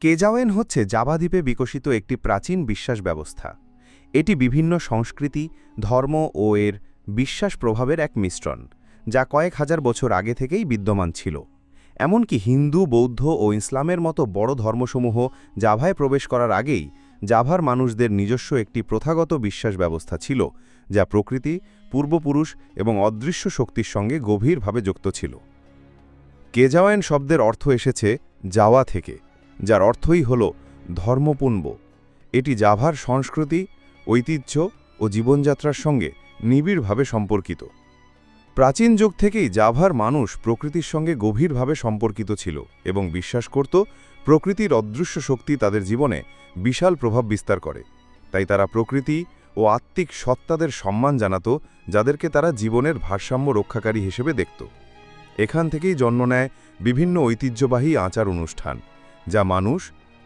কেজাওয়েন হচ্ছে জাভা দ্বীপে বিকশিত একটি প্রাচীন বিশ্বাস ব্যবস্থা। এটি বিভিন্ন সংস্কৃতি, ধর্ম ও এর বিশ্বাস প্রভাবের এক মিশ্রণ, যা কয়েক হাজার বছর আগে থেকেই বিদ্যমান ছিল। এমনকি হিন্দু, বৌদ্ধ ও ইসলামের মতো বড় ধর্মসমূহ জাভায় প্রবেশ করার আগেই জাভার মানুষদের নিজস্ব একটি প্রথাগত বিশ্বাস ব্যবস্থা ছিল, যা প্রকৃতি, পূর্বপুরুষ এবং অদৃশ্য শক্তির সঙ্গে গভীরভাবে যুক্ত ছিল। কেজাওয়েন শব্দের অর্থ এসেছে জাওয়া থেকে। যার অর্থই হল ধর্মপুণ্ব এটি জাভার সংস্কৃতি, ঐতিহ্য ও জীবনযাত্রার সঙ্গে নিবিড়ভাবে সম্পর্কিত। প্রাচীন যুগ থেকেই জাভার মানুষ প্রকৃতির সঙ্গে গভীরভাবে সম্পর্কিত ছিল এবং বিশ্বাস করত প্রকৃতির অদৃশ্য শক্তি তাদের জীবনে বিশাল প্রভাব বিস্তার করে। তাই তারা প্রকৃতি ও আত্মিক সত্তাদের সম্মান জানাত, যাদেরকে তারা জীবনের ভারসাম্য রক্ষাকারী হিসেবে দেখত। এখান থেকেই জন্ম নেয় বিভিন্ন ঐতিহ্যবাহী আচার অনুষ্ঠান। যা মানুষ,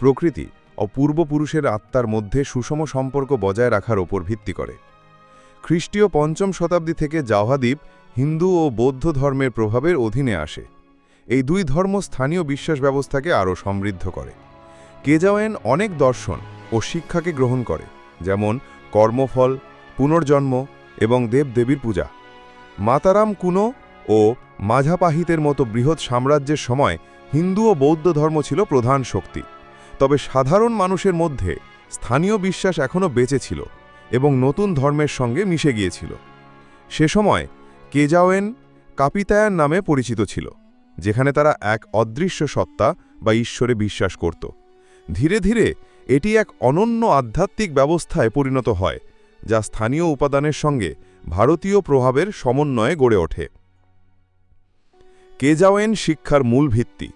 প্রকৃতি ও পূর্বপুরুষের আত্মার মধ্যে সুষম সম্পর্ক বজায় রাখার ওপর ভিত্তি করে। খ্রিস্টীয় পঞ্চম শতাব্দী থেকে জাওহাদ্বীপ হিন্দু ও বৌদ্ধ ধর্মের প্রভাবের অধীনে আসে। এই দুই ধর্ম স্থানীয় বিশ্বাস ব্যবস্থাকে আরও সমৃদ্ধ করে। কেজাওয়েন অনেক দর্শন ও শিক্ষাকে গ্রহণ করে, যেমন কর্মফল, পুনর্জন্ম এবং দেবদেবীর পূজা। মাতারাম কুনো ও মাঝাপাহিতের মতো বৃহৎ সাম্রাজ্যের সময় হিন্দু ও বৌদ্ধ ধর্ম ছিল প্রধান শক্তি। তবে সাধারণ মানুষের মধ্যে স্থানীয় বিশ্বাস এখনও বেঁচে ছিল এবং নতুন ধর্মের সঙ্গে মিশে গিয়েছিল। সে সময় কেজাওয়েন কাপিতায়ান নামে পরিচিত ছিল, যেখানে তারা এক অদৃশ্য সত্তা বা ঈশ্বরে বিশ্বাস করত। ধীরে ধীরে এটি এক অনন্য আধ্যাত্মিক ব্যবস্থায় পরিণত হয়, যা স্থানীয় উপাদানের সঙ্গে ভারতীয় প্রভাবের সমন্বয়ে গড়ে ওঠে। কেজাওয়েন শিক্ষার মূল ভিত্তি।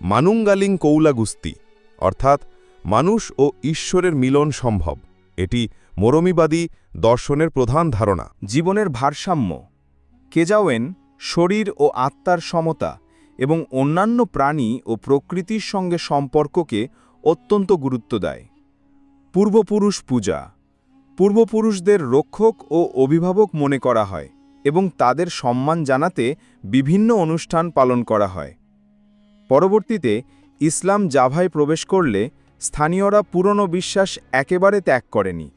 মানুঙ্গালিং কৌলাগুস্তি, অর্থাৎ মানুষ ও ঈশ্বরের মিলন সম্ভব। এটি মরমিবাদী দর্শনের প্রধান ধারণা। জীবনের ভারসাম্য, কেজাওয়েন শরীর ও আত্মার সমতা এবং অন্যান্য প্রাণী ও প্রকৃতির সঙ্গে সম্পর্ককে অত্যন্ত গুরুত্ব দেয়। পূর্বপুরুষ পূজা, পূর্বপুরুষদের রক্ষক ও অভিভাবক মনে করা হয়। এবং তাদের সম্মান জানাতে বিভিন্ন অনুষ্ঠান পালন করা হয়। পরবর্তীতে ইসলাম জাভায় প্রবেশ করলে স্থানীয়রা পুরনো বিশ্বাস একেবারে ত্যাগ করেনি।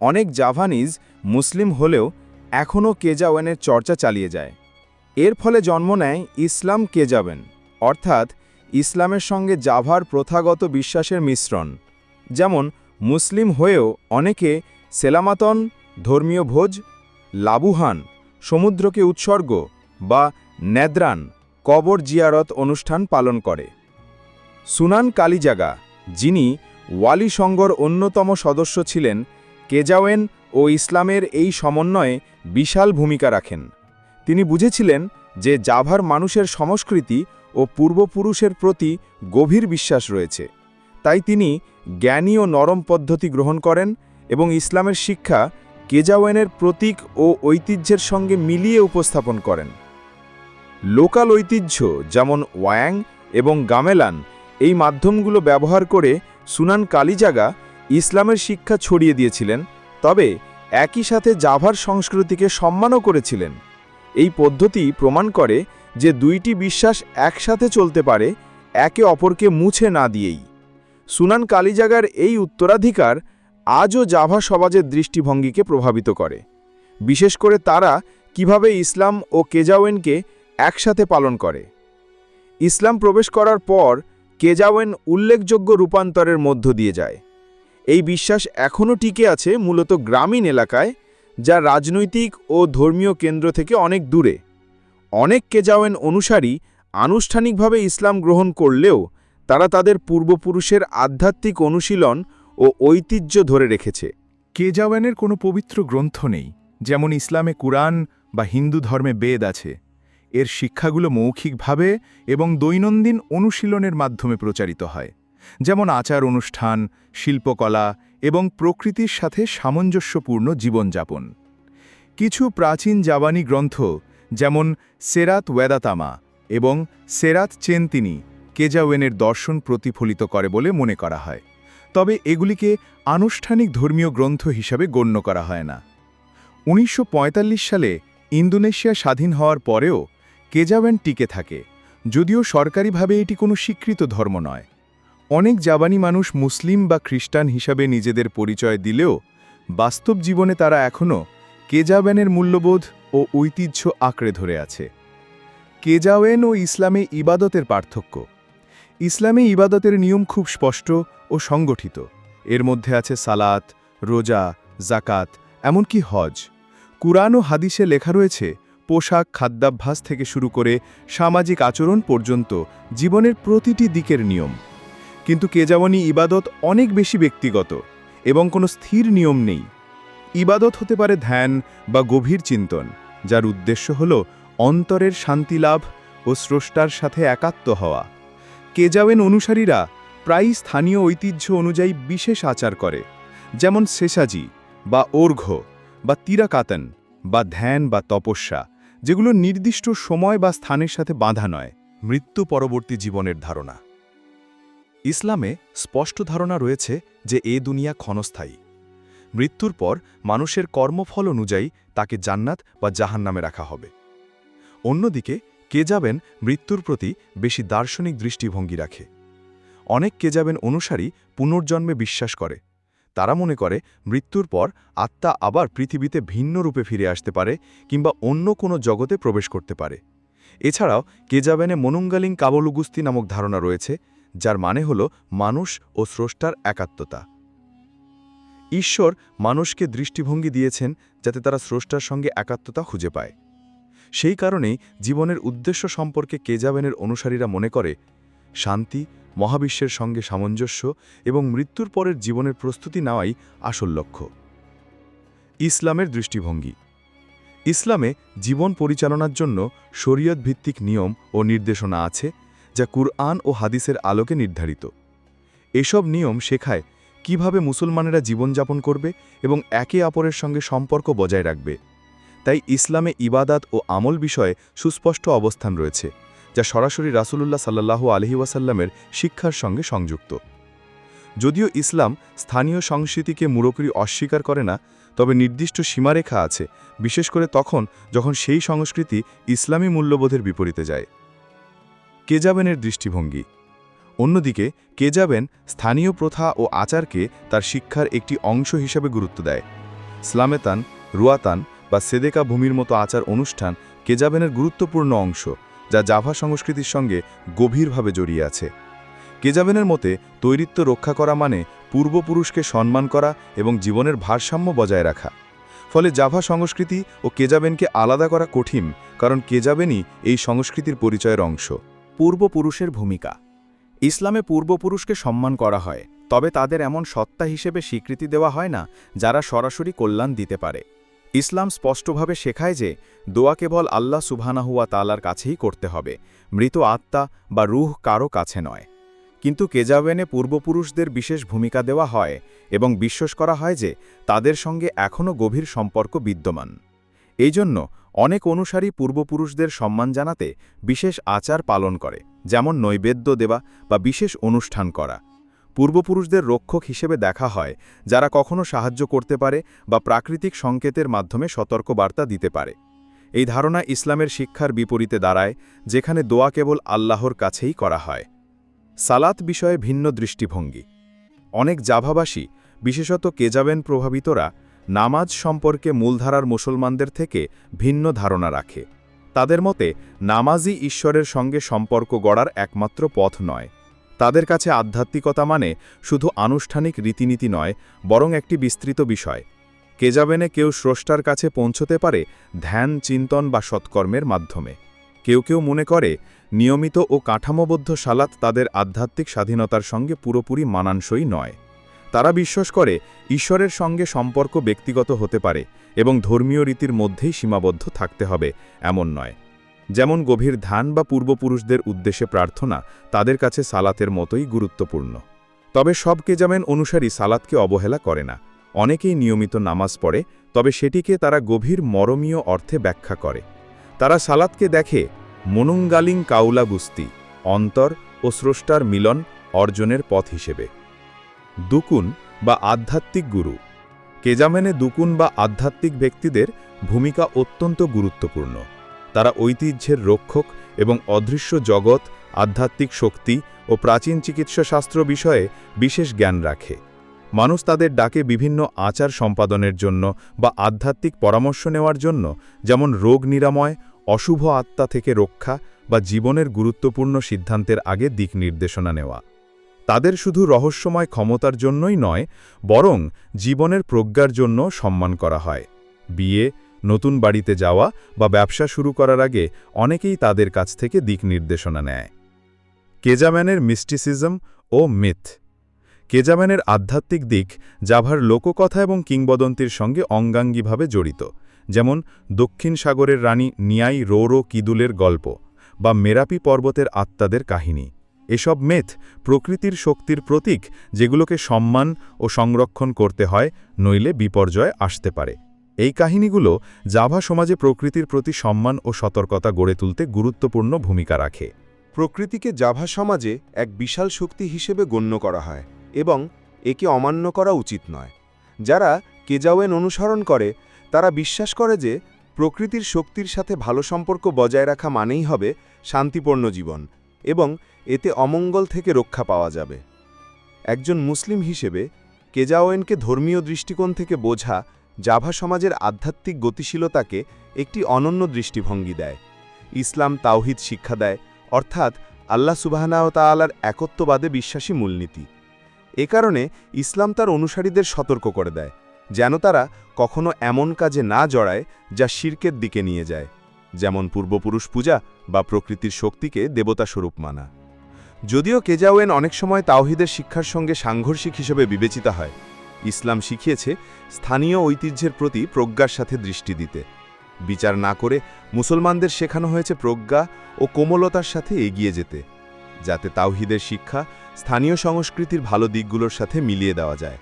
অনেক জাভানিজ মুসলিম হলেও এখনও কেজাওয়েনের চর্চা চালিয়ে যায়। এর ফলে জন্ম নেয় ইসলাম কেজাবেন অর্থাৎ ইসলামের সঙ্গে জাভার প্রথাগত বিশ্বাসের মিশ্রণ। যেমন মুসলিম হয়েও অনেকে সেলামাতন, ধর্মীয় ভোজ, লাবুহান সমুদ্রকে উৎসর্গ বা নেদ্রান কবর জিয়ারত অনুষ্ঠান পালন করে। সুনান কালিজাগা, যিনি ওয়ালি অন্যতম সদস্য ছিলেন, কেজাওয়েন ও ইসলামের এই সমন্বয়ে বিশাল ভূমিকা রাখেন। তিনি বুঝেছিলেন যে জাভার মানুষের সংস্কৃতি ও পূর্বপুরুষের প্রতি গভীর বিশ্বাস রয়েছে। তাই তিনি জ্ঞানী ও নরম পদ্ধতি গ্রহণ করেন এবং ইসলামের শিক্ষা কেজাওয়েনের প্রতীক ও ঐতিহ্যের সঙ্গে মিলিয়ে উপস্থাপন করেন। লোকাল ঐতিহ্য যেমন ওয়াং এবং গামেলান এই মাধ্যমগুলো ব্যবহার করে সুনান কালিজাগা ইসলামের শিক্ষা ছড়িয়ে দিয়েছিলেন, তবে একই সাথে জাভার সংস্কৃতিকে সম্মানও করেছিলেন। এই পদ্ধতি প্রমাণ করে যে দুইটি বিশ্বাস একসাথে চলতে পারে, একে অপরকে মুছে না দিয়েই। সুনান কালিজাগার এই উত্তরাধিকার আজও জাভা সমাজের দৃষ্টিভঙ্গিকে প্রভাবিত করে। বিশেষ করে তারা কীভাবে ইসলাম ও কেজাওয়েনকে একসাথে পালন করে। ইসলাম প্রবেশ করার পর কেজাওয়েন উল্লেখযোগ্য রূপান্তরের মধ্য দিয়ে যায়। এই বিশ্বাস এখনও টিকে আছে মূলত গ্রামীণ এলাকায়, যা রাজনৈতিক ও ধর্মীয় কেন্দ্র থেকে অনেক দূরে। অনেক কেজাওয়েন অনুসারী আনুষ্ঠানিকভাবে ইসলাম গ্রহণ করলেও তারা তাদের পূর্বপুরুষের আধ্যাত্মিক অনুশীলন ও ঐতিহ্য ধরে রেখেছে। কেজাওয়ানের কোনো পবিত্র গ্রন্থ নেই, যেমন ইসলামে কুরআন বা হিন্দু ধর্মে বেদ আছে। এর শিক্ষাগুলো মৌখিকভাবে এবং দৈনন্দিন অনুশীলনের মাধ্যমে প্রচারিত হয়, যেমন আচার অনুষ্ঠান, শিল্পকলা এবং প্রকৃতির সাথে সামঞ্জস্যপূর্ণ জীবনযাপন। কিছু প্রাচীন জাবানি গ্রন্থ, যেমন সেরাত ওয়েদাতামা এবং সেরাত চেনতিনি, কেজাওয়েনের দর্শন প্রতিফলিত করে বলে মনে করা হয়। তবে এগুলিকে আনুষ্ঠানিক ধর্মীয় গ্রন্থ হিসাবে গণ্য করা হয় না। উনিশশো পঁয়তাল্লিশ সালে ইন্দোনেশিয়া স্বাধীন হওয়ার পরেও কেজাওয়েন টিকে থাকে, যদিও সরকারিভাবে এটি কোনো স্বীকৃত ধর্ম নয়। অনেক জাবানি মানুষ মুসলিম বা খ্রিস্টান হিসাবে নিজেদের পরিচয় দিলেও বাস্তব জীবনে তারা এখনও কেজাবেনের মূল্যবোধ ও ঐতিহ্য আঁকড়ে ধরে আছে। কেজাওয়েন ও ইসলামে ইবাদতের পার্থক্য। ইসলামে ইবাদতের নিয়ম খুব স্পষ্ট ও সংগঠিত। এর মধ্যে আছে সালাত, রোজা জাকাত এমনকি হজ। কুরআন ও হাদিসে লেখা রয়েছে, পোশাক, খাদ্যাভ্যাস থেকে শুরু করে সামাজিক আচরণ পর্যন্ত জীবনের প্রতিটি দিকের নিয়ম। কিন্তু কেজাওয়ানি ইবাদত অনেক বেশি ব্যক্তিগত এবং কোনো স্থির নিয়ম নেই। ইবাদত হতে পারে ধ্যান বা গভীর চিন্তন, যার উদ্দেশ্য হল অন্তরের শান্তি লাভ ও স্রষ্টার সাথে একাত্ম হওয়া। কেজাওয়েন অনুসারীরা প্রায়ই স্থানীয় ঐতিহ্য অনুযায়ী বিশেষ আচার করে, যেমন শেষাজি বা ওর্ঘ বা তিরাকাতন বা ধ্যান বা তপস্যা, যেগুলো নির্দিষ্ট সময় বা স্থানের সাথে বাঁধা নয়, মৃত্যু পরবর্তী জীবনের ধারণা। ইসলামে স্পষ্ট ধারণা রয়েছে যে এ দুনিয়া ক্ষণস্থায়ী। মৃত্যুর পর মানুষের কর্মফল অনুযায়ী তাকে জান্নাত বা জাহান্নামে রাখা হবে। অন্যদিকে কেজাবেন মৃত্যুর প্রতি বেশি দার্শনিক দৃষ্টিভঙ্গি রাখে। অনেক কেজাবেন অনুসারী পুনর্জন্মে বিশ্বাস করে। তারা মনে করে মৃত্যুর পর আত্মা আবার পৃথিবীতে ভিন্ন রূপে ফিরে আসতে পারে কিংবা অন্য কোনো জগতে প্রবেশ করতে পারে। এছাড়াও কেজাবেনে মনুঙ্গালিং কাবলুগুস্তি নামক ধারণা রয়েছে, যার মানে হল মানুষ ও স্রষ্টার একাত্মতা। ঈশ্বর মানুষকে দৃষ্টিভঙ্গি দিয়েছেন যাতে তারা স্রষ্টার সঙ্গে একাত্মতা খুঁজে পায়। সেই কারণেই জীবনের উদ্দেশ্য সম্পর্কে কেজাবেনের অনুসারীরা মনে করে, শান্তি, মহাবিশ্বের সঙ্গে সামঞ্জস্য এবং মৃত্যুর পরের জীবনের প্রস্তুতি নেওয়াই আসল লক্ষ্য। ইসলামের দৃষ্টিভঙ্গি। ইসলামে জীবন পরিচালনার জন্য শরীয়ত ভিত্তিক নিয়ম ও নির্দেশনা আছে, যা কুরআন ও হাদিসের আলোকে নির্ধারিত। এসব নিয়ম শেখায় কীভাবে মুসলমানেরা জীবনযাপন করবে এবং একে অপরের সঙ্গে সম্পর্ক বজায় রাখবে। তাই ইসলামে ইবাদাত ও আমল বিষয়ে সুস্পষ্ট অবস্থান রয়েছে, যা সরাসরি রাসূলুল্লাহ সাল্লাল্লাহু আলহি ওয়াসাল্লামের শিক্ষার সঙ্গে সংযুক্ত। যদিও ইসলাম স্থানীয় সংস্কৃতিকে মুরোপুরি অস্বীকার করে না, তবে নির্দিষ্ট সীমারেখা আছে, বিশেষ করে তখন যখন সেই সংস্কৃতি ইসলামী মূল্যবোধের বিপরীতে যায়। কেজাবেনের দৃষ্টিভঙ্গি। অন্যদিকে, কেজাবেন স্থানীয় প্রথা ও আচারকে তার শিক্ষার একটি অংশ হিসেবে গুরুত্ব দেয়। স্লামেতান, রুয়াতান বা সেদেকা ভূমির মতো আচার অনুষ্ঠান কেজাবেনের গুরুত্বপূর্ণ অংশ, যা জাভা সংস্কৃতির সঙ্গে গভীরভাবে জড়িয়ে আছে। কেজাবেনের মতে, তৈরিত্ব রক্ষা করা মানে পূর্বপুরুষকে সম্মান করা এবং জীবনের ভারসাম্য বজায় রাখা। ফলে জাভা সংস্কৃতি ও কেজাবেনকে আলাদা করা কঠিন, কারণ কেজাবেনই এই সংস্কৃতির পরিচয়ের অংশ। পূর্বপুরুষের ভূমিকা। ইসলামে পূর্বপুরুষকে সম্মান করা হয়, তবে তাদের এমন সত্তা হিসেবে স্বীকৃতি দেওয়া হয় না, যারা সরাসরি কল্যাণ দিতে পারে। ইসলাম স্পষ্টভাবে শেখায় যে, দোয়া কেবল আল্লাহ সুবহানাহুয়া তালার কাছেই করতে হবে, মৃত আত্মা বা রুহ কারও কাছে নয়। কিন্তু কেজাওয়েনে পূর্বপুরুষদের বিশেষ ভূমিকা দেওয়া হয় এবং বিশ্বাস করা হয় যে, তাদের সঙ্গে এখনও গভীর সম্পর্ক বিদ্যমান। এই জন্য অনেক অনুসারী পূর্বপুরুষদের সম্মান জানাতে বিশেষ আচার পালন করে, যেমন নৈবেদ্য দেওয়া বা বিশেষ অনুষ্ঠান করা। পূর্বপুরুষদের রক্ষক হিসেবে দেখা হয়, যারা কখনো সাহায্য করতে পারে বা প্রাকৃতিক সংকেতের মাধ্যমে সতর্কবার্তা দিতে পারে। এই ধারণা ইসলামের শিক্ষার বিপরীতে দাঁড়ায়, যেখানে দোয়া কেবল আল্লাহর কাছেই করা হয়। সালাত বিষয়ে ভিন্ন দৃষ্টিভঙ্গি। অনেক জাভাবাসী, বিশেষত কেজাবেন প্রভাবিতরা, নামাজ সম্পর্কে মূলধারার মুসলমানদের থেকে ভিন্ন ধারণা রাখে। তাদের মতে, নামাজই ঈশ্বরের সঙ্গে সম্পর্ক গড়ার একমাত্র পথ নয়। তাদের কাছে আধ্যাত্মিকতা মানে শুধু আনুষ্ঠানিক রীতিনীতি নয়, বরং একটি বিস্তৃত বিষয়। কেজাবেনে কেউ স্রষ্টার কাছে পৌঁছতে পারে ধ্যান, চিন্তন বা সৎকর্মের মাধ্যমে। কেউ কেউ মনে করে, নিয়মিত ও কাঠামোবদ্ধ সালাত তাদের আধ্যাত্মিক স্বাধীনতার সঙ্গে পুরোপুরি মানানসই নয়। তারা বিশ্বাস করে, ঈশ্বরের সঙ্গে সম্পর্ক ব্যক্তিগত হতে পারে এবং ধর্মীয় রীতির মধ্যেই সীমাবদ্ধ থাকতে হবে, এমন নয়। যেমন গভীর ধ্যান বা পূর্বপুরুষদের উদ্দেশ্যে প্রার্থনা, তাদের কাছে সালাতের মতোই গুরুত্বপূর্ণ। তবে সব কেজামেন অনুসারী সালাতকে অবহেলা করে না। অনেকেই নিয়মিত নামাজ পড়ে, তবে সেটিকে তারা গভীর মরমীয় অর্থে ব্যাখ্যা করে। তারা সালাতকে দেখে, মনুঙ্গালিং কাউলা গুস্তি, অন্তর ও স্রষ্টার মিলন অর্জনের পথ হিসেবে। দুকুন বা আধ্যাত্মিক গুরু। কেজামেনে দুকুন বা আধ্যাত্মিক ব্যক্তিদের ভূমিকা অত্যন্ত গুরুত্বপূর্ণ। তারা ঐতিহ্যের রক্ষক এবং অদৃশ্য জগৎ, আধ্যাত্মিক শক্তি ও প্রাচীন চিকিৎসাশাস্ত্র বিষয়ে বিশেষ জ্ঞান রাখে। মানুষ তাদের ডাকে বিভিন্ন আচার সম্পাদনের জন্য বা আধ্যাত্মিক পরামর্শ নেওয়ার জন্য যেমন রোগ নিরাময়, অশুভ আত্মা থেকে রক্ষা বা জীবনের গুরুত্বপূর্ণ সিদ্ধান্তের আগে দিক নির্দেশনা নেওয়া। তাদের শুধু রহস্যময় ক্ষমতার জন্যই নয়, বরং জীবনের প্রজ্ঞার জন্য সম্মান করা হয়। বিয়ে নতুন বাড়িতে যাওয়া বা ব্যবসা শুরু করার আগে অনেকেই তাদের কাছ থেকে দিক নির্দেশনা নেয়। কেজাম্যানের মিস্টিসিজম ও মিথ। কেজাম্যানের আধ্যাত্মিক দিক জাভার লোককথা এবং কিংবদন্তির সঙ্গে অঙ্গাঙ্গিভাবে জড়িত, যেমন দক্ষিণ সাগরের রানী নিয়াই রোরো কিদুলের গল্প বা মেরাপি পর্বতের আত্মাদের কাহিনী। এসব মেথ প্রকৃতির শক্তির প্রতীক যেগুলোকে সম্মান ও সংরক্ষণ করতে হয়, নইলে বিপর্যয় আসতে পারে। এই কাহিনীগুলো জাভা সমাজে প্রকৃতির প্রতি সম্মান ও সতর্কতা গড়ে তুলতে গুরুত্বপূর্ণ ভূমিকা রাখে। প্রকৃতিকে জাভা সমাজে এক বিশাল শক্তি হিসেবে গণ্য করা হয় এবং একে অমান্য করা উচিত নয়। যারা কেজাওয়েন অনুসরণ করে, তারা বিশ্বাস করে যে প্রকৃতির শক্তির সাথে ভালো সম্পর্ক বজায় রাখা মানেই হবে শান্তিপূর্ণ জীবন এবং এতে অমঙ্গল থেকে রক্ষা পাওয়া যাবে। একজন মুসলিম হিসেবে কেজাওয়েনকে ধর্মীয় দৃষ্টিকোণ থেকে বোঝা জাভা সমাজের আধ্যাত্মিক গতিশীলতাকে একটি অনন্য দৃষ্টিভঙ্গি দেয়। ইসলাম তাওহিদ শিক্ষা দেয়, অর্থাৎ আল্লাহ সুবাহনাও তালার একত্ববাদে বিশ্বাসী মূলনীতি। এ কারণে ইসলাম তার অনুসারীদের সতর্ক করে দেয়, যেন তারা কখনো এমন কাজে না জড়ায় যা শির্কের দিকে নিয়ে যায়, যেমন পূর্বপুরুষ পূজা বা প্রকৃতির শক্তিকে দেবতা স্বরূপ মানা। যদিও কেজাওয়েন অনেক সময় তাওহিদের শিক্ষার সঙ্গে সাংঘর্ষিক হিসেবে বিবেচিত হয় ইসলাম শিখিয়েছে স্থানীয় ঐতিহ্যের প্রতি প্রজ্ঞার সাথে দৃষ্টি দিতে। বিচার না করে মুসলমানদের শেখানো হয়েছে প্রজ্ঞা ও কোমলতার সাথে এগিয়ে যেতে, যাতে তাওহিদের শিক্ষা স্থানীয় সংস্কৃতির ভালো দিকগুলোর সাথে মিলিয়ে দেওয়া যায়।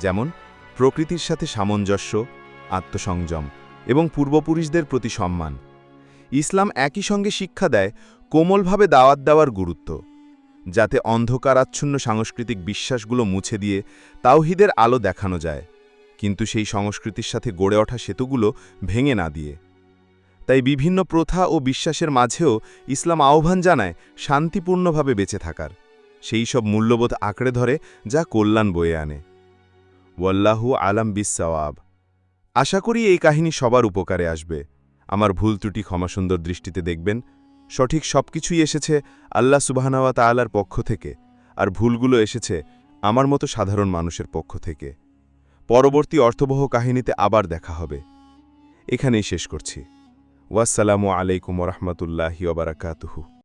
যেমন, প্রকৃতির সাথে সামঞ্জস্য, আত্মসংযম এবং পূর্বপুরুষদের প্রতি সম্মান। ইসলাম একই সঙ্গে শিক্ষা দেয়, কোমলভাবে দাওয়াত দেওয়ার গুরুত্ব। যাতে অন্ধকারাচ্ছন্ন সাংস্কৃতিক বিশ্বাসগুলো মুছে দিয়ে তাওহিদের আলো দেখানো যায়। কিন্তু সেই সংস্কৃতির সাথে গড়ে ওঠা সেতুগুলো ভেঙে না দিয়ে। তাই বিভিন্ন প্রথা ও বিশ্বাসের মাঝেও ইসলাম আহ্বান জানায় শান্তিপূর্ণভাবে বেঁচে থাকার। সেই সব মূল্যবোধ আঁকড়ে ধরে যা কল্যাণ বয়ে আনে। ওয়াল্লাহু আলাম বিসাওয়াব আশা করি এই কাহিনী সবার উপকারে আসবে। আমার ভুল ত্রুটি ক্ষমাসুন্দর দৃষ্টিতে দেখবেন। সঠিক সব কিছুই এসেছে আল্লাহ সুবাহানাওয়া তালার পক্ষ থেকে, আর ভুলগুলো এসেছে আমার মতো সাধারণ মানুষের পক্ষ থেকে। পরবর্তী অর্থবহ কাহিনীতে আবার দেখা হবে। এখানেই শেষ করছি। ওয়াসালামু আলাইকুম রহমতুল্লাহি ওবরাকাতুহু